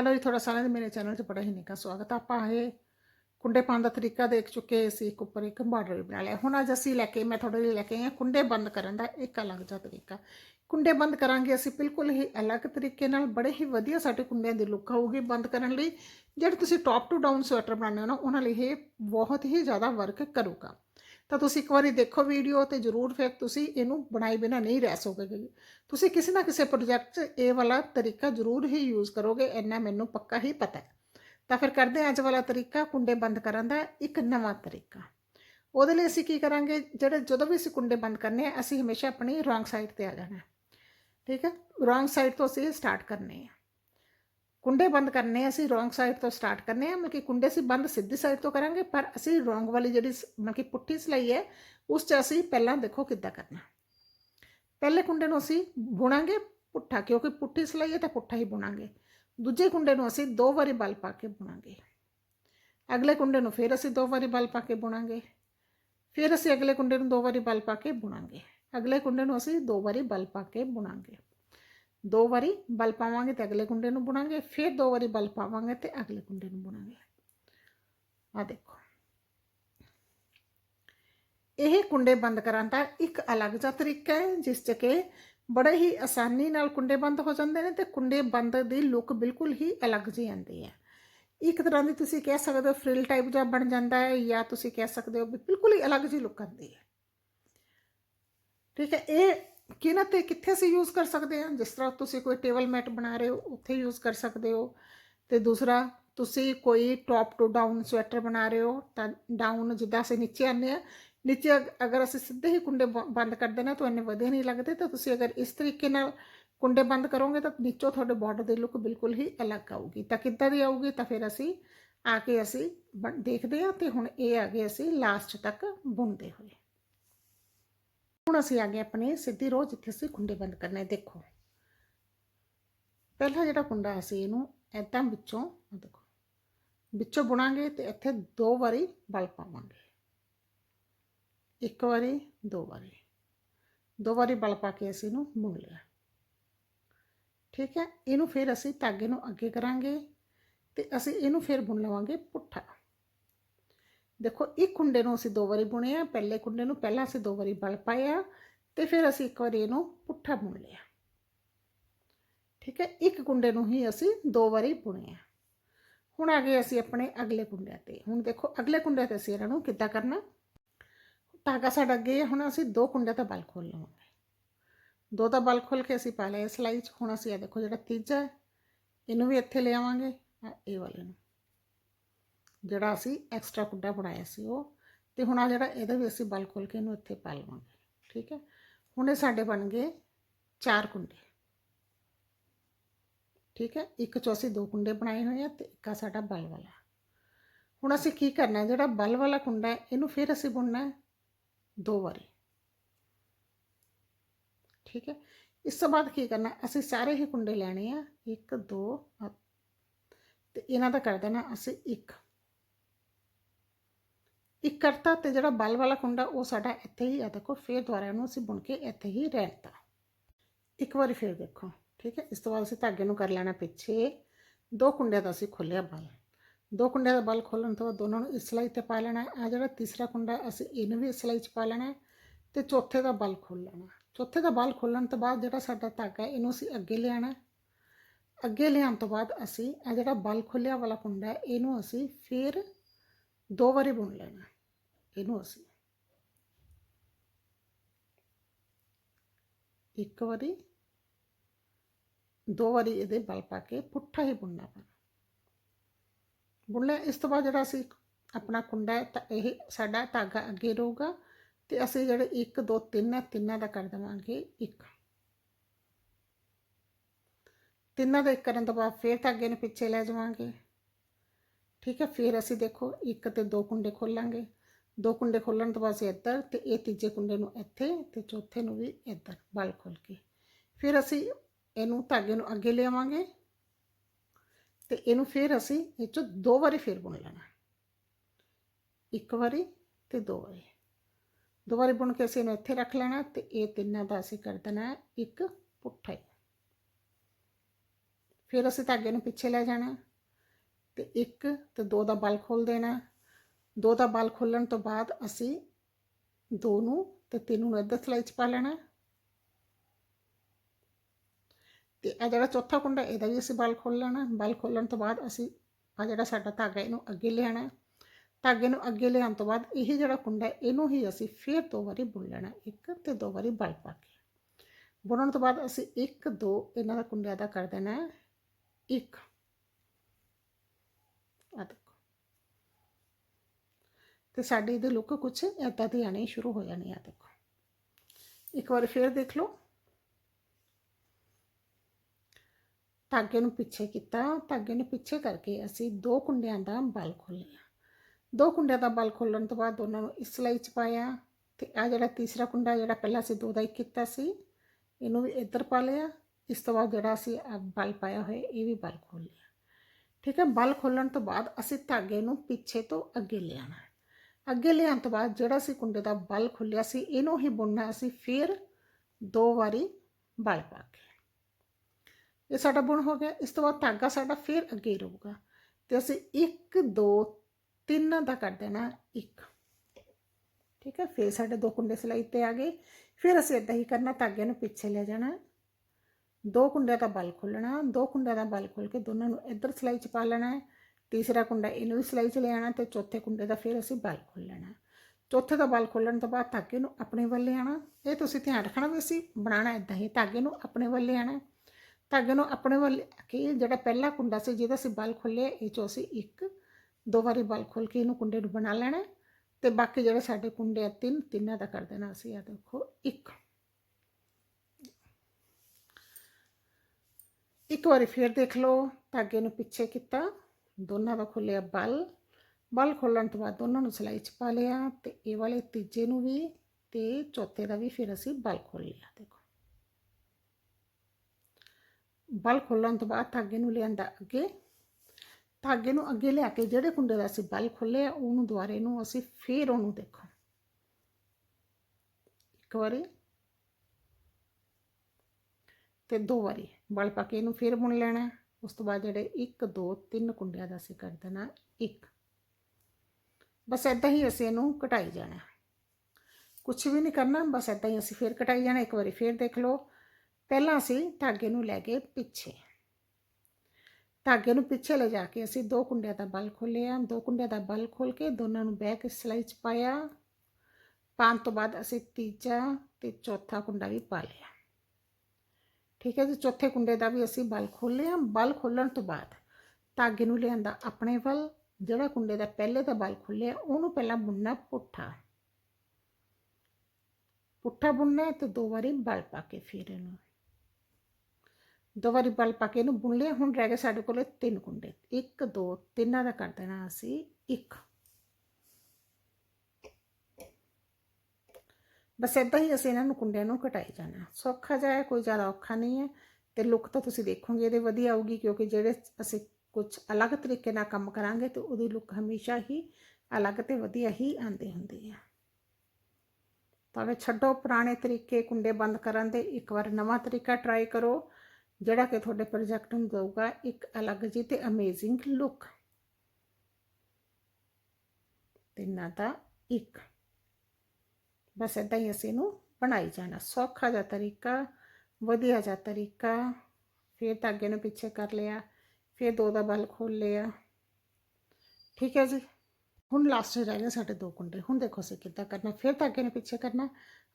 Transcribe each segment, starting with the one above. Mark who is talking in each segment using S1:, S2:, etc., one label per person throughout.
S1: Hello ਜੀ, ਤੁਹਾਡਾ ਸਾਰਿਆਂ ਦਾ ਮੇਰੇ ਚੈਨਲ 'ਚ ਬੜਾ ਹੀ ਨਿੱਘਾ ਸਵਾਗਤ ਆਪਾਂ ਇਹ ਕੁੰਡੇ ਪਾਉਣ ਦਾ ਤਰੀਕਾ ਦੇਖ ਚੁੱਕੇ ਸੀ ਇੱਕ ਉੱਪਰ ਇੱਕ ਬਾਰਡਰ ਵੀ ਬਣਾ ਲਿਆ। ਹੁਣ ਅੱਜ ਅਸੀਂ ਲੈ ਕੇ, ਮੈਂ ਤੁਹਾਡੇ ਲਈ ਲੈ ਕੇ ਆਈ ਹਾਂ ਕੁੰਡੇ ਬੰਦ ਕਰਨ ਦਾ ਇੱਕ ਅਲੱਗ ਜਿਹਾ ਤਰੀਕਾ। ਕੁੰਡੇ ਬੰਦ ਕਰਾਂਗੇ ਅਸੀਂ ਬਿਲਕੁਲ ਹੀ ਅਲੱਗ ਤਰੀਕੇ ਨਾਲ, ਬੜੇ ਹੀ ਵਧੀਆ ਸਾਡੇ ਕੁੰਡਿਆਂ ਦੀ ਲੁੱਕ ਆਊਗੀ ਬੰਦ ਕਰਨ ਲਈ। ਜਿਹੜੇ ਤੁਸੀਂ ਟੌਪ ਟੂ ਡਾਊਨ ਸਵੈਟਰ ਬਣਾਉਂਦੇ ਹੋ ਨਾ, ਉਹਨਾਂ ਲਈ ਇਹ ਬਹੁਤ ਹੀ ਜ਼ਿਆਦਾ ਵਰਕ ਕਰੂਗਾ। ਤਾਂ ਤੁਸੀਂ ਇੱਕ ਵਾਰੀ ਦੇਖੋ ਵੀਡੀਓ ਤੇ ਜ਼ਰੂਰ ਫਿਰ ਤੁਸੀਂ ਇਹਨੂੰ ਬਣਾਈ ਬਿਨਾ ਨਹੀਂ ਰਹਿ ਸਕੋਗੇ ਤੁਸੀਂ ਕਿਸੇ ਨਾ ਕਿਸੇ ਪ੍ਰੋਜੈਕਟ 'ਚ ਇਹ ਵਾਲਾ ਤਰੀਕਾ ਜ਼ਰੂਰ ਹੀ ਯੂਜ਼ ਕਰੋਗੇ, ਇੰਨਾ ਮੈਨੂੰ ਪੱਕਾ ਹੀ ਪਤਾ ਹੈ। ਤਾਂ ਫਿਰ ਕਰਦੇ ਹਾਂ ਅੱਜ ਵਾਲਾ ਤਰੀਕਾ ਕੁੰਡੇ ਬੰਦ ਕਰਨ ਦਾ ਇੱਕ ਨਵਾਂ ਤਰੀਕਾ। ਉਹਦੇ ਲਈ ਅਸੀਂ ਕੀ ਕਰਾਂਗੇ, ਜਿਹੜੇ ਜਦੋਂ ਵੀ ਅਸੀਂ ਕੁੰਡੇ ਬੰਦ ਕਰਨੇ ਆ, ਅਸੀਂ ਹਮੇਸ਼ਾ ਆਪਣੀ ਰੋਂਗ ਸਾਈਡ ਤੇ ਆ ਜਾਣਾ ਠੀਕ ਹੈ? ਰੋਂਗ ਸਾਈਡ ਤੋਂ ਅਸੀਂ ਸਟਾਰਟ ਕਰਨੇ ਆ। ਕੁੰਡੇ ਬੰਦ ਕਰਨੇ ਆ ਅਸੀਂ ਰੋਂਗ ਸਾਈਡ ਤੋਂ ਸਟਾਰਟ ਕਰਨੇ ਆ ਮਤਲਬ ਕਿ ਕੁੰਡੇ ਅਸੀਂ ਬੰਦ ਸਿੱਧੀ ਸਾਈਡ ਤੋਂ ਕਰਾਂਗੇ ਪਰ ਅਸੀਂ ਰੋਂਗ ਵਾਲੀ ਜਿਹੜੀ ਸ- ਮਤਲਬ ਕਿ ਪੁੱਠੀ ਸਲਾਈ ਹੈ ਉਸ 'ਚ ਅਸੀਂ ਪਹਿਲਾਂ ਦੇਖੋ ਕਿੱਦਾਂ ਕਰਨਾ ਪਹਿਲੇ ਕੁੰਡੇ ਨੂੰ ਅਸੀਂ ਬੁਣਾਂਗੇ ਪੁੱਠਾ ਕਿਉਂਕਿ ਪੁੱਠੀ ਸਲਾਈ ਹੈ ਤਾਂ ਪੁੱਠਾ ਹੀ ਬੁਣਾਂਗੇ ਦੂਜੇ ਕੁੰਡੇ ਨੂੰ ਅਸੀਂ ਦੋ ਵਾਰੀ ਬਲ ਪਾ ਕੇ ਬੁਣਾਂਗੇ ਅਗਲੇ ਕੁੰਡੇ ਨੂੰ ਫਿਰ ਅਸੀਂ ਦੋ ਵਾਰੀ ਬਲ ਪਾ ਕੇ ਬੁਣਾਂਗੇ ਫਿਰ ਅਸੀਂ ਅਗਲੇ ਕੁੰਡੇ ਨੂੰ ਦੋ ਵਾਰੀ ਬਲ ਪਾ ਕੇ ਬੁਣਾਂਗੇ ਅਗਲੇ ਕੁੰਡੇ ਨੂੰ ਅਸੀਂ ਦੋ ਵਾਰੀ ਬਲ ਪਾ ਕੇ ਬੁਣਾਂਗੇ ਦੋ ਵਾਰੀ ਬਲ ਪਾਵਾਂਗੇ ਤੇ ਅਗਲੇ ਕੁੰਡੇ ਨੂੰ ਬੁਣਾਂਗੇ, ਫਿਰ ਦੋ ਵਾਰੀ ਬਲ ਪਾਵਾਂਗੇ ਤੇ ਅਗਲੇ ਕੁੰਡੇ ਨੂੰ ਬੁਣਾਂਗੇ। ਆ ਦੇਖੋ। ਇਹ ਕੁੰਡੇ ਬੰਦ ਕਰਨ ਦਾ ਇੱਕ ਅਲੱਗ ਜਿਹਾ ਤਰੀਕਾ ਹੈ, ਜਿਸ 'ਚ ਕਿ ਬੜੇ ਹੀ ਆਸਾਨੀ ਨਾਲ ਕੁੰਡੇ ਬੰਦ ਹੋ ਜਾਂਦੇ ਨੇ ਤੇ ਕੁੰਡੇ ਬੰਦ ਦੀ ਲੁੱਕ ਬਿਲਕੁਲ ਹੀ ਅਲੱਗ ਜਿਹੀ ਆਉਂਦੀ ਹੈ। ਇੱਕ ਤਰ੍ਹਾਂ ਦੀ ਤੁਸੀਂ ਕਹਿ ਸਕਦੇ ਹੋ ਫ੍ਰਿਲ ਟਾਈਪ ਜਿਹਾ ਬਣ ਜਾਂਦਾ ਹੈ ਜਾਂ ਤੁਸੀਂ ਕਹਿ ਸਕਦੇ ਹੋ ਬਿਲਕੁਲ ਹੀ ਅਲੱਗ ਜਿਹੀ ਲੁੱਕ ਆਉਂਦੀ ਹੈ। ਠੀਕ ਹੈ, ਇਹ ਕਿਹਨਾਂ ਤੇ ਕਿੱਥੇ ਅਸੀਂ ਯੂਜ਼ ਕਰ ਸਕਦੇ ਹਾਂ? ਜਿਸ ਤਰ੍ਹਾਂ ਤੁਸੀਂ ਕੋਈ ਟੇਬਲ ਮੈਟ ਬਣਾ ਰਹੇ ਹੋ, ਉੱਥੇ ਯੂਜ਼ ਕਰ ਸਕਦੇ ਹੋ। ਤੇ ਦੂਸਰਾ, ਤੁਸੀਂ ਕੋਈ ਟੌਪ ਟੂ ਡਾਊਨ ਸਵੈਟਰ ਬਣਾ ਰਹੇ ਹੋ, ਤਾਂ ਡਾਊਨ ਜਿੱਦਾਂ ਅਸੀਂ ਨੀਚੇ ਆਨੇ ਆ ਨੀਚੇ ਅਗ- ਅਗਰ ਅਸੀਂ ਸਿੱਧੇ ਹੀ ਕੁੰਡੇ ਬ- ਬੰਦ ਕਰ ਦੇਣਾ, ਤਾਂ ਇੰਨੇ ਵਧੀਆ ਨਹੀਂ ਲੱਗਦੇ। ਤਾਂ ਤੁਸੀਂ ਅਗਰ ਇਸ ਤਰੀਕੇ ਨਾਲ ਕੁੰਡੇ ਬੰਦ ਕਰੋਗੇ, ਤਾਂ ਨੀਚੋਂ ਤੁਹਾਡੇ ਬਾਰਡਰ ਦੀ ਲੁੱਕ ਬਿਲਕੁਲ ਹੀ ਅਲੱਗ ਆਊਗੀ। ਤਾਂ ਕਿੱਦਾਂ ਦੀ ਆਊਗੀ? ਤਾਂ ਫਿਰ ਅਸੀਂ ਆ ਕੇ ਅਸੀਂ ਬਣ- ਦੇਖਦੇ ਹਾਂ, ਤੇ ਹੁਣ ਇਹ ਆ ਗਏ ਅਸੀਂ ਲਾਸਟ ਤੱਕ ਬੁਣਦੇ ਹੋਏ। ਹੁਣ ਅਸੀਂ ਆ ਗਏ ਆਪਣੇ ਸਿੱਧੀ ਰੋ ਜਿੱਥੇ ਅਸੀਂ ਕੁੰਡੇ ਬੰਦ ਕਰਨੇ ਦੇਖੋ। ਪਹਿਲਾ ਜਿਹੜਾ ਕੁੰਡਾ ਅਸੀਂ ਇਹਨੂੰ ਐਦਾਂ ਵਿੱਚੋਂ ਦੇਖੋ, ਵਿੱਚੋਂ ਬੁਣਾਂਗੇ ਤੇ ਇੱਥੇ ਦੋ ਵਾਰੀ ਬਲ ਪਾਵਾਂਗੇ। ਇੱਕ ਵਾਰੀ, ਦੋ ਵਾਰੀ। ਦੋ ਵਾਰੀ ਬਲ ਪਾ ਕੇ ਅਸੀਂ ਇਹਨੂੰ ਬੁਣ ਲਿਆ। ਠੀਕ ਹੈ? ਇਹਨੂੰ ਫਿਰ ਅਸੀਂ ਧਾਗੇ ਨੂੰ ਅੱਗੇ ਕਰਾਂਗੇ ਤੇ ਅਸੀਂ ਇਹਨੂੰ ਫਿਰ ਬੁਣ ਲਵਾਂਗੇ ਪੁੱਠਾ। ਦੇਖੋ, ਇੱਕ ਕੁੰਡੇ ਨੂੰ ਅਸੀਂ ਦੋ ਵਾਰੀ ਬੁਣਿਆ, ਪਹਿਲੇ ਕੁੰਡੇ ਨੂੰ ਪਹਿਲਾਂ ਅਸੀਂ ਦੋ ਵਾਰੀ ਬਲ ਪਾਇਆ ਤੇ ਫਿਰ ਅਸੀਂ ਇੱਕ ਵਾਰੀ ਇਹਨੂੰ ਪੁੱਠਾ ਬੁਣ ਲਿਆ। ਠੀਕ ਹੈ, ਇੱਕ ਕੁੰਡੇ ਨੂੰ ਹੀ ਅਸੀਂ ਦੋ ਵਾਰੀ ਬੁਣਿਆ। ਹੁਣ ਆ ਗਏ ਅਸੀਂ ਆਪਣੇ ਅਗਲੇ ਕੁੰਡਿਆਂ ਤੇ। ਹੁਣ ਦੇਖੋ, ਅਗਲੇ ਕੁੰਡੇ ਤੇ ਅਸੀਂ ਇਹਨਾਂ ਨੂੰ ਕਿੱਦਾਂ ਕਰਨਾ? ਧਾਗਾ ਸਾਡਾ ਅੱਗੇ ਹੈ, ਹੁਣ ਅਸੀਂ ਦੋ ਕੁੰਡੇ ਦਾ ਬਲ ਖੋਲ ਲਵਾਂਗੇ। ਦੋ ਦਾ ਬਲ ਖੋਲ ਕੇ ਅਸੀਂ ਪਾ ਲਿਆ ਸਲਾਈ 'ਚ। ਹੁਣ ਅਸੀਂ ਇਹ ਦੇਖੋ ਜਿਹੜਾ ਤੀਜਾ ਹੈ, ਇਹਨੂੰ ਵੀ ਇੱਥੇ ਲੈ ਆਵਾਂਗੇ ਇਹ ਵਾਲੇ ਨੂੰ। ਜਿਹੜਾ ਅਸੀਂ ਐਕਸਟਰਾ ਕੁੰਡਾ ਬਣਾਇਆ ਸੀ ਉਹ, ਤੇ ਹੁਣ ਆ ਜਿਹੜਾ ਇਹਦਾ ਵੀ ਅਸੀਂ ਬਲ ਖੋਲ ਕੇ ਇਹਨੂੰ ਇੱਥੇ ਪਾ ਲਵਾਂਗੇ, ਠੀਕ ਹੈ? ਹੁਣ ਇਹ ਸਾਡੇ ਬਣ ਗਏ ਚਾਰ ਕੁੰਡੇ, ਠੀਕ ਹੈ? ਇੱਕ ਚੋਂ ਅਸੀਂ ਦੋ ਕੁੰਡੇ ਬਣਾਏ ਹੋਏ ਆ ਤੇ ਇੱਕ ਆ ਸਾਡਾ ਬਲ ਵਾਲਾ। ਹੁਣ ਅਸੀਂ ਕੀ ਕਰਨਾ ਜਿਹੜਾ ਬਲ ਵਾਲਾ ਕੁੰਡਾ ਹੈ, ਇਹਨੂੰ ਫਿਰ ਅਸੀਂ ਬੁਣਨਾ ਹੈ ਦੋ ਵਾਰੀ, ਠੀਕ ਹੈ? ਇਸ ਤੋਂ ਬਾਅਦ ਕੀ ਕਰਨਾ ਅਸੀਂ ਸਾਰੇ ਹੀ ਕੁੰਡੇ ਲੈਣੇ ਆ 1 2 ਤੇ ਇਹਨਾਂ ਦਾ ਕਰ ਦੇਣਾ ਅਸੀਂ ਇੱਕ। ਇੱਕ ਕਰਤਾ ਤੇ ਜਿਹੜਾ ਬਲ ਵਾਲਾ ਕੁੰਡਾ, ਉਹ ਸਾਡਾ ਇੱਥੇ ਹੀ ਆ ਦੇਖੋ, ਫਿਰ ਦੁਬਾਰਾ ਇਹਨੂੰ ਅਸੀਂ ਬੁਣ ਕੇ ਇੱਥੇ ਹੀ ਰਹਿਤਾ ਇੱਕ ਵਾਰੀ ਫਿਰ ਦੇਖੋ, ਠੀਕ ਹੈ? ਇਸ ਤੋਂ ਬਾਅਦ ਅਸੀਂ ਧਾਗੇ ਨੂੰ ਕਰ ਲੈਣਾ ਪਿੱਛੇ। ਦੋ ਕੁੰਡਿਆਂ ਦਾ ਅਸੀਂ ਖੋਲਿਆ ਬਲ। ਦੋ ਕੁੰਡਿਆਂ ਦਾ ਬਲ ਖੋਲਣ ਤੋਂ ਬਾਅਦ ਦੋਨਾਂ ਨੂੰ ਇਸ ਸਲਾਈ ਤੇ ਪਾ ਲੈਣਾ ਆ ਜਿਹੜਾ ਤੀਸਰਾ ਕੁੰਡਾ, ਅਸੀਂ ਇਹਨੂੰ ਵੀ ਇਸ ਸਲਾਈ 'ਚ ਪਾ ਲੈਣਾ ਹੈ ਤੇ ਚੌਥੇ ਦਾ ਬਲ ਖੋਲ ਲੈਣਾ ਚੌਥੇ ਦਾ ਬਲ ਖੋਲਣ ਤੋਂ ਬਾਅਦ ਜਿਹੜਾ ਸਾਡਾ ਧਾਗਾ ਇਹਨੂੰ ਅਸੀਂ ਅੱਗੇ ਲਿਆਣਾ ਅੱਗੇ ਲਿਆਉਣ ਤੋਂ ਬਾਅਦ ਅਸੀਂ ਇਹ ਜਿਹੜਾ ਬਲ ਖੁੱਲਿਆ ਵਾਲਾ ਕੁੰਡਾ ਇਹਨੂੰ ਅਸੀਂ ਫਿਰ ਦੋ ਵਾਰੀ ਬੁਣ ਲੈਣਾ ਇਹਨੂੰ ਅਸੀਂ ਇੱਕ ਵਾਰੀ, ਦੋ ਵਾਰੀ ਇਹਦੇ ਬਲ ਪਾ ਕੇ ਪੁੱਠਾ ਹੀ ਬੁਣਨਾ ਪੈਣਾ। ਬੁਣ ਇਸ ਤੋਂ ਬਾਅਦ ਜਿਹੜਾ ਅਸੀਂ ਆਪਣਾ ਕੁੰਡਾ ਹੈ, ਤਾਂ ਇਹ ਸਾਡਾ ਧਾਗਾ ਅੱਗੇ ਰਹੂਗਾ ਤੇ ਅਸੀਂ ਜਿਹੜੇ 1 2 3 ਹੈ, ਤਿੰਨਾਂ ਦਾ ਕਰ ਦੇਵਾਂਗੇ ਇੱਕ। ਤਿੰਨਾਂ ਦਾ ਇੱਕ ਕਰਨ ਤੋਂ ਬਾਅਦ ਫਿਰ ਧਾਗੇ ਨੂੰ ਪਿੱਛੇ ਲੈ ਜਾਵਾਂਗੇ। ਠੀਕ ਹੈ। ਫਿਰ ਅਸੀਂ ਦੇਖੋ ਇੱਕ ਤੇ ਦੋ ਕੁੰਡੇ ਖੋਲਾਂਗੇ। ਦੋ ਕੁੰਡੇ ਖੋਲਣ ਤੋਂ ਬਾਅਦ ਅਸੀਂ ਇੱਧਰ ਤੇ ਇਹ ਤੀਜੇ ਕੁੰਡੇ ਨੂੰ ਇੱਥੇ ਤੇ ਚੌਥੇ ਨੂੰ ਵੀ ਇੱਧਰ ਬਲ ਖੋਲ ਕੇ। ਫਿਰ ਅਸੀਂ ਇਹਨੂੰ ਧਾਗੇ ਨੂੰ ਅੱਗੇ ਲਿਆਵਾਂਗੇ ਤੇ ਇਹਨੂੰ ਫਿਰ ਅਸੀਂ ਇਹ ਚੋਂ ਦੋ ਵਾਰੀ ਫਿਰ ਬੁਣ ਲੈਣਾ। ਇੱਕ ਵਾਰੀ ਤੇ ਦੋ ਵਾਰੀ। ਦੋ ਵਾਰੀ ਬੁਣ ਕੇ ਅਸੀਂ ਇਹਨੂੰ ਇੱਥੇ ਰੱਖ ਲੈਣਾ ਤੇ ਇਹ ਤਿੰਨਾਂ ਦਾ ਅਸੀਂ ਕਰ ਦੇਣਾ ਇੱਕ ਪੁੱਠਾ ਫਿਰ ਅਸੀਂ ਧਾਗੇ ਨੂੰ ਪਿੱਛੇ ਲੈ ਜਾਣਾ ਤੇ ਇੱਕ ਤੇ ਦੋ ਦਾ ਬਲ ਖੋਲ ਦੇਣਾ। ਦੋ ਦਾ ਬਲ ਖੋਲਣ ਤੋਂ ਬਾਅਦ ਅਸੀਂ ਦੋ ਨੂੰ ਤੇ ਤਿੰਨ ਨੂੰ ਇੱਧਰ ਸਲਾਈ ਚ ਪਾ ਲੈਣਾ। ਤੇ ਇਹ ਜਿਹੜਾ ਚੌਥਾ ਕੁੰਡਾ ਇਹਦਾ ਵੀ ਅਸੀਂ ਬਲ ਖੋਲ ਲੈਣਾ। ਬਲ ਖੋਲਣ ਤੋਂ ਬਾਅਦ ਅਸੀਂ ਆ ਜਿਹੜਾ ਸਾਡਾ ਧਾਗਾ, ਇਹਨੂੰ ਅੱਗੇ ਲਿਆਣਾ। ਧਾਗੇ ਨੂੰ ਅੱਗੇ ਲਿਆਉਣ ਤੋਂ ਬਾਅਦ ਇਹ ਜਿਹੜਾ ਕੁੰਡਾ ਇਹਨੂੰ ਹੀ ਅਸੀਂ ਫਿਰ ਦੋ ਵਾਰੀ ਬੁਣ ਲੈਣਾ, ਇੱਕ ਤੇ ਦੋ ਵਾਰੀ ਬਲ ਪਾ ਕੇ। ਬੁਣਨ ਤੋਂ ਬਾਅਦ ਅਸੀਂ ਇੱਕ, ਦੋ ਇਹਨਾਂ ਦਾ ਕੁੰਡਿਆਂ ਦਾ ਕਰ ਦੇਣਾ ਹੈ। ਇੱਕ। ਆ ਦੇਖੋ। ਤੇ ਸਾਡੀ ਇਹਦੇ ਲੁੱਕ ਕੁਛ ਏਦਾਂ ਦੀ ਆਣੀ ਸ਼ੁਰੂ ਹੋ ਜਾਣੀ ਆ, ਦੇਖੋ। ਇੱਕ ਵਾਰ ਫੇਰ ਦੇਖ ਲਓ। ਧਾਗੇ ਨੂੰ ਪਿੱਛੇ ਕੀਤਾ, ਧਾਗੇ ਨੂੰ ਪਿੱਛੇ ਕਰਕੇ ਅਸੀਂ ਦੋ ਕੁੰਡਿਆਂ ਦਾ ਬਲ ਖੋਲ੍ਹਿਆ। ਦੋ ਕੁੰਡਿਆਂ ਦਾ ਬਲ ਖੋਲਣ ਤੋਂ ਬਾਅਦ ਦੋਨਾਂ ਨੂੰ ਇਸ ਸਲਾਈ ਚ ਪਾਇਆ ਤੇ ਆ ਜਿਹੜਾ ਤੀਸਰਾ ਕੁੰਡਾ, ਜਿਹੜਾ ਪਹਿਲਾਂ ਅਸੀਂ ਦੋ ਦਾ ਇੱਕ ਕੀਤਾ ਸੀ, ਇਹਨੂੰ ਵੀ ਇੱਧਰ ਪਾ ਲਿਆ। ਇਸ ਤੋਂ ਬਾਅਦ ਜਿਹੜਾ ਅਸੀਂ ਬਲ ਪਾਇਆ ਹੋਇਆ, ਇਹ ਵੀ ਬਲ ਖੋਲ ਲਿਆ ਠੀਕ ਹੈ, ਬਲ ਖੋਲਣ ਤੋਂ ਬਾਅਦ ਅਸੀਂ ਧਾਗੇ ਨੂੰ ਪਿੱਛੇ ਤੋਂ ਅੱਗੇ ਲਿਆਣਾ ਅੱਗੇ ਲਿਆਉਣ ਤੋਂ ਬਾਅਦ ਜਿਹੜਾ ਅਸੀਂ ਕੁੰਡੇ ਦਾ ਬਲ ਖੁੱਲਿਆ ਸੀ, ਇਹਨੂੰ ਹੀ ਬੁਣਨਾ ਅਸੀਂ ਫਿਰ ਦੋ ਵਾਰੀ ਬਲ ਪਾ ਕੇ। ਇਹ ਸਾਡਾ ਬੁਣ ਹੋ ਗਿਆ, ਇਸ ਤੋਂ ਬਾਅਦ ਧਾਗਾ ਸਾਡਾ ਫਿਰ ਅੱਗੇ ਹੀ ਰਹੂਗਾ। ਤੇ ਅਸੀਂ 1 2 3 ਦਾ ਕਰ ਦੇਣਾ 1 ਠੀਕ ਹੈ, ਫਿਰ ਸਾਡੇ ਦੋ ਕੁੰਡੇ ਸਿਲਾਈ ਤੇ ਆ ਗਏ। ਫਿਰ ਅਸੀਂ ਇਦਾਂ ਹੀ ਕਰਨਾ, ਧਾਗੇ ਨੂੰ ਪਿੱਛੇ ਲੈ ਜਾਣਾ। ਦੋ ਕੁੰਡਿਆਂ ਦਾ ਬਲ ਖੋਲਣਾ ਦੋ ਕੁੰਡਿਆਂ ਦਾ ਬਲ ਖੋਲ ਕੇ ਦੋਨਾਂ ਨੂੰ ਇੱਧਰ ਸਿਲਾਈ ਚ ਪਾ ਲੈਣਾ ਹੈ। ਤੀਸਰਾ ਕੁੰਡਾ ਇਹਨੂੰ ਵੀ ਸਿਲਾਈ ਚ ਲੈ ਆਣਾ ਤੇ ਚੌਥੇ ਕੁੰਡੇ ਦਾ ਫਿਰ ਅਸੀਂ ਬਲ ਖੋਲ ਲੈਣਾ। ਚੌਥੇ ਦਾ ਬਲ ਖੋਲਣ ਤੋਂ ਬਾਅਦ ਧਾਗੇ ਨੂੰ ਆਪਣੇ ਵੱਲ ਲਿਆਣਾ ਇਹ ਤੁਸੀਂ ਧਿਆਨ ਰੱਖਣਾ ਵੀ ਅਸੀਂ ਬਣਾਉਣਾ ਇਦਾਂ ਹੀ, ਧਾਗੇ ਨੂੰ ਆਪਣੇ ਵੱਲ ਲਿਆਣਾ ਧਾਗੇ ਨੂੰ ਆਪਣੇ ਵੱਲ ਲਿਆ ਕੇ ਜਿਹੜਾ ਪਹਿਲਾ ਕੁੰਡਾ ਸੀ ਜਿਹਦਾ ਅਸੀਂ ਬਲ ਖੋਲ੍ਹਿਆ, ਇਹ ਚੋਂ ਅਸੀਂ ਇੱਕ, ਦੋ ਵਾਰੀ ਬਲ ਖੋਲ ਕੇ ਇਹਨੂੰ ਕੁੰਡੇ ਨੂੰ ਬਣਾ ਲੈਣਾ। ਤੇ ਬਾਕੀ ਜਿਹੜੇ ਸਾਡੇ ਕੁੰਡੇ ਆ, ਤਿੰਨ, ਤਿੰਨਾਂ ਦਾ ਕਰ ਦੇਣਾ ਅਸੀਂ ਆ ਦੇਖੋ, ਇੱਕ। ਇੱਕ ਵਾਰੀ ਫਿਰ ਦੇਖ ਲਓ, ਧਾਗੇ ਨੂੰ ਪਿੱਛੇ ਕੀਤਾ। ਦੋਨਾਂ ਦਾ ਖੋਲਿਆ ਬਲ ਬਲ ਖੋਲਣ ਤੋਂ ਬਾਅਦ ਦੋਨਾਂ ਨੂੰ ਸਿਲਾਈ 'ਚ ਪਾ ਲਿਆ ਤੇ ਇਹ ਵਾਲੇ ਤੀਜੇ ਨੂੰ ਵੀ ਤੇ ਚੌਥੇ ਦਾ ਵੀ ਫਿਰ ਅਸੀਂ ਬਲ ਖੋਲ ਲਿਆ, ਦੇਖੋ। ਬਲ ਖੋਲਣ ਤੋਂ ਬਾਅਦ ਧਾਗੇ ਨੂੰ ਲਿਆਂਦਾ ਅੱਗੇ। ਧਾਗੇ ਨੂੰ ਅੱਗੇ ਲਿਆ ਕੇ ਜਿਹੜੇ ਕੁੰਡੇ ਦਾ ਅਸੀਂ ਬਲ ਖੋਲ੍ਹਿਆ, ਉਹਨੂੰ ਦੁਬਾਰੇ ਨੂੰ ਅਸੀਂ ਫੇਰ ਉਹਨੂੰ ਦੇਖੋ। ਇੱਕ ਵਾਰੀ। ਤੇ ਦੋ ਵਾਰੀ। ਬਲ ਪਾ ਕੇ ਇਹਨੂੰ ਫੇਰ ਬੁਣ ਲੈਣਾ। ਉਸ ਤੋਂ ਬਾਅਦ ਜਿਹੜੇ 1 2 3 ਕੁੰਡਿਆਂ ਦਾ ਅਸੀਂ ਕਰ ਦੇਣਾ, ਇੱਕ। ਬਸ ਇਦਾਂ ਹੀ ਅਸੀਂ ਇਹਨੂੰ ਕਟਾਈ ਜਾਣਾ। ਕੁਝ ਵੀ ਨਹੀਂ ਕਰਨਾ, ਬਸ ਇਦਾਂ ਹੀ ਅਸੀਂ ਫੇਰ ਘਟਾਈ ਜਾਣਾ, ਇੱਕ ਵਾਰੀ ਫੇਰ ਦੇਖ ਲਓ। ਪਹਿਲਾਂ ਅਸੀਂ ਧਾਗੇ ਨੂੰ ਲੈ ਕੇ ਪਿੱਛੇ। ਧਾਗੇ ਨੂੰ ਪਿੱਛੇ ਲੈ ਜਾ ਕੇ ਅਸੀਂ ਦੋ ਕੁੰਡਿਆਂ ਦਾ ਬਲ ਖੋਲ੍ਹਿਆ। ਦੋ ਕੁੰਡਿਆਂ ਦਾ ਬਲ ਖੋਲ ਕੇ ਦੋਨਾਂ ਨੂੰ ਬੈਕ ਸਿਲਾਈ 'ਚ ਪਾਇਆ। ਪਾਉਣ ਤੋਂ ਬਾਅਦ ਅਸੀਂ ਤੀਜਾ ਤੇ ਚੌਥਾ ਕੁੰਡਾ ਵੀ ਪਾ ਲਿਆ। ਠੀਕ ਹੈ ਜੀ, ਚੌਥੇ ਕੁੰਡੇ ਦਾ ਵੀ ਅਸੀਂ ਬਲ ਖੋਲ੍ਹਿਆ ਬਲ ਖੋਲਣ ਤੋਂ ਬਾਅਦ ਧਾਗੇ ਨੂੰ ਲਿਆਂਦਾ ਆਪਣੇ ਵੱਲ। ਜਿਹੜਾ ਕੁੰਡੇ ਦਾ ਪਹਿਲੇ ਦਾ ਬਲ ਖੁੱਲਿਆ ਉਹਨੂੰ ਪਹਿਲਾਂ ਬੁਣਨਾ ਪੁੱਠਾ। ਪੁੱਠਾ ਬੁਣਨਾ ਹੈ ਤੇ ਦੋ ਵਾਰੀ ਬਲ ਪਾ ਕੇ ਫਿਰ ਇਹਨੂੰ। ਦੋ ਵਾਰੀ ਬਲ ਪਾ ਕੇ ਇਹਨੂੰ ਬੁਣ ਲਿਆ। ਹੁਣ ਰਹਿ ਗਏ ਸਾਡੇ ਕੋਲੇ ਤਿੰਨ ਕੁੰਡੇ। ਇੱਕ, ਦੋ, ਤਿੰਨਾਂ ਦਾ ਕਰ ਦੇਣਾ ਅਸੀਂ ਇੱਕ। ਬਸ ਇਦਾਂ ਹੀ ਅਸੀਂ ਇਹਨਾਂ ਨੂੰ ਕੁੰਡਿਆਂ ਨੂੰ ਘਟਾਈ ਜਾਣਾ। ਸੌਖਾ ਜਿਹਾ ਕੋਈ ਜ਼ਿਆਦਾ ਔਖਾ ਨਹੀਂ ਹੈ ਤੇ ਲੁੱਕ ਤਾਂ ਤੁਸੀਂ ਦੇਖੋਗੇ, ਇਹਦੇ ਵਧੀਆ ਆਊਗੀ ਕਿਉਂਕਿ ਜਿਹੜੇ ਅਸੀਂ ਕੁਝ ਅਲੱਗ ਤਰੀਕੇ ਨਾਲ ਕੰਮ ਕਰਾਂਗੇ ਤੇ ਉਹਦੀ ਲੁੱਕ ਹਮੇਸ਼ਾ ਹੀ ਅਲੱਗ ਤੇ ਵਧੀਆ ਹੀ ਆਉਂਦੀ ਹੁੰਦੀ ਹੈ ਤਾਂ ਵੇ ਛੱਡੋ ਪੁਰਾਣੇ ਤਰੀਕੇ ਕੁੰਡੇ ਬੰਦ ਕਰਨ ਦੇ, ਇੱਕ ਵਾਰ ਨਵਾਂ ਤਰੀਕਾ ਟਰਾਈ ਕਰੋ, ਜਿਹੜਾ ਕਿ ਤੁਹਾਡੇ ਪ੍ਰੋਜੈਕਟ ਨੂੰ ਦੇਊਗਾ ਇੱਕ ਅਲੱਗ ਜੀ ਤੇ ਅਮੇਜ਼ਿੰਗ ਲੁੱਕ ਤਿੰਨਾਂ ਦਾ ਇੱਕ। ਬਸ ਇਦਾਂ ਹੀ ਅਸੀਂ ਇਹਨੂੰ ਬਣਾਈ ਜਾਣਾ। ਸੌਖਾ ਜਿਹਾ ਤਰੀਕਾ, ਵਧੀਆ ਜਿਹਾ ਤਰੀਕਾ। ਫਿਰ ਧਾਗੇ ਨੂੰ ਪਿੱਛੇ ਕਰ ਲਿਆ, ਫਿਰ ਦੋ ਦਾ ਬਲ ਖੋਲ ਲਿਆ। ਠੀਕ ਹੈ ਜੀ? ਹੁਣ ਲਾਸਟ ਰਹਿ ਗਏ ਸਾਡੇ ਦੋ ਕੁੰਡੇ। ਹੁਣ ਦੇਖੋ ਅਸੀਂ ਕਿੱਦਾਂ ਕਰਨਾ। ਫਿਰ ਧਾਗੇ ਨੂੰ ਪਿੱਛੇ ਕਰਨਾ।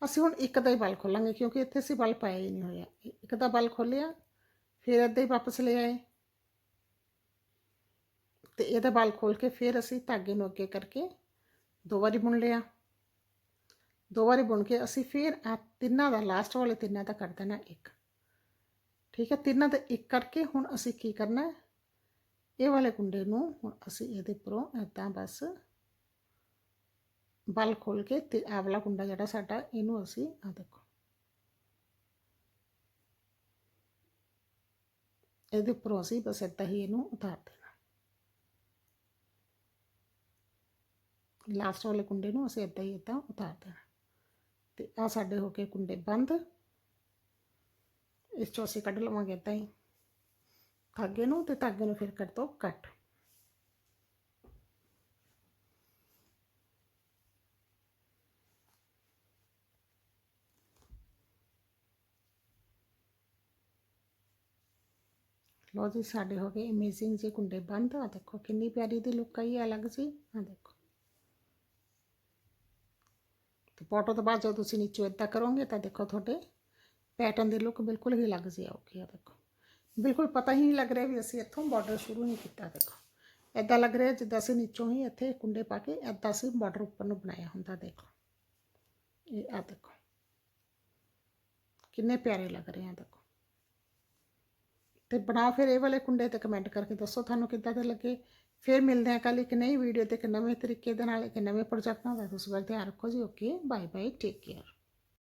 S1: ਅਸੀਂ ਹੁਣ ਇੱਕ ਦਾ ਹੀ ਬਲ ਖੋਲਾਂਗੇ ਕਿਉਂਕਿ ਇੱਥੇ ਅਸੀਂ ਬਲ ਪਾਇਆ ਹੀ ਨਹੀਂ ਹੋਇਆ। ਇੱਕ ਦਾ ਬਲ ਖੋਲਿਆ ਫਿਰ ਇੱਦਾਂ ਹੀ ਵਾਪਸ ਲੈ ਆਏ। ਤੇ ਇਹਦਾ ਬਲ ਖੋਲ ਕੇ ਫਿਰ ਅਸੀਂ ਧਾਗੇ ਨੂੰ ਅੱਗੇ ਕਰਕੇ ਦੋ ਵਾਰੀ ਬੁਣ ਲਿਆ। ਦੋ ਵਾਰੀ ਬੁਣ ਕੇ ਅਸੀਂ ਫਿਰ ਆ ਤਿੰਨਾਂ ਦਾ ਲਾਸਟ ਵਾਲੇ ਤਿੰਨਾਂ ਦਾ ਕਰ ਦੇਣਾ ਇੱਕ। ਠੀਕ ਹੈ, ਤਿੰਨਾਂ ਦਾ ਇੱਕ ਕਰਕੇ ਹੁਣ ਅਸੀਂ ਕੀ ਕਰਨਾ ਇਹ ਵਾਲੇ ਕੁੰਡੇ ਨੂੰ ਹੁਣ ਅਸੀਂ ਇਹਦੇ ਉੱਪਰੋਂ ਇਦਾਂ ਬਸ ਬਲ ਖੋਲ ਕੇ ਤੇ ਆਹ ਵਾਲਾ ਕੁੰਡਾ ਜਿਹੜਾ ਸਾਡਾ, ਇਹਨੂੰ ਅਸੀਂ ਆ ਦੇਖੋ। ਇਹਦੇ ਉੱਪਰੋਂ ਅਸੀਂ ਬਸ ਇਦਾਂ ਹੀ ਇਹਨੂੰ ਉਤਾਰ ਦੇਣਾ। ਲਾਸਟ ਵਾਲੇ ਕੁੰਡੇ ਨੂੰ ਅਸੀਂ ਇਦਾਂ ਹੀ ਇਦਾਂ ਉਤਾਰ ਦੇਣਾ। ਆ ਸਾਡੇ ਹੋ ਗਏ ਕੁੰਡੇ ਬੰਦ। ਇਸ ਚੋਂ ਅਸੀਂ ਕੱਢ ਲਵਾਂਗੇ ਇਦਾਂ ਹੀ। ਧਾਗੇ ਨੂੰ ਤੇ ਧਾਗੇ ਨੂੰ ਫਿਰ ਕਰ ਦੋ ਕੱਟ ਲੋ ਜੀ, ਸਾਡੇ ਹੋ ਗਏ ਅਮੇਜ਼ਿੰਗ ਜੇ ਕੁੰਡੇ ਬੰਦ। ਆ ਦੇਖੋ, ਕਿੰਨੀ ਪਿਆਰੀ ਦੀ ਲੁੱਕ ਆਈ ਹੈ ਅਲੱਗ ਜੀ ਆ ਦੇਖੋ। ਤੇ ਫੋਟੋ ਤੋਂ ਬਾਅਦ ਜਦੋਂ ਤੁਸੀਂ ਨੀਚੇ ਇਦਾਂ ਕਰੋਗੇ ਤਾਂ ਦੇਖੋ ਤੁਹਾਡੇ ਪੈਟਰਨ ਦੀ ਲੁੱਕ ਬਿਲਕੁਲ ਹੀ ਅਲੱਗ ਜੀ ਆਊਗੀ ਆ ਦੇਖੋ। ਬਿਲਕੁਲ ਪਤਾ ਹੀ ਨਹੀਂ ਲੱਗ ਰਿਹਾ ਵੀ ਅਸੀਂ ਇੱਥੋਂ ਬਾਰਡਰ ਸ਼ੁਰੂ ਨਹੀਂ ਕੀਤਾ ਦੇਖੋ। ਇਦਾਂ ਲੱਗ ਰਿਹਾ ਜਿੱਦਾਂ ਅਸੀਂ ਨੀਚੋਂ ਹੀ ਇੱਥੇ ਕੁੰਡੇ ਪਾ ਕੇ ਇਦਾਂ ਅਸੀਂ ਬਾਰਡਰ ਉੱਪਰ ਨੂੰ ਬਣਾਇਆ ਹੁੰਦਾ ਦੇਖੋ। ਇਹ ਆ ਦੇਖੋ। ਕਿੰਨੇ ਪਿਆਰੇ ਲੱਗ ਰਹੇ ਆ ਦੇਖੋ। ਤੇ ਬਣਾ ਫਿਰ ਇਹ ਵਾਲੇ ਕੁੰਡੇ ਤੇ ਕਮੈਂਟ ਕਰਕੇ ਦੱਸੋ ਤੁਹਾਨੂੰ ਕਿੱਦਾਂ ਦੇ ਲੱਗੇ? ਫਿਰ ਮਿਲਦੇ ਹਾਂ ਕੱਲ ਇੱਕ ਨਈ ਵੀਡੀਓ ਤੇ ਇੱਕ ਨਵੇਂ ਤਰੀਕੇ ਦੇ ਨਾਲ, ਇੱਕ ਨਵੇਂ ਪ੍ਰੋਜੈਕਟ ਨਾਲ। ਤੁਸੀਂ ਬਲ ਧਿਆਨ ਰੱਖੋ ਜੀ okay bye bye take care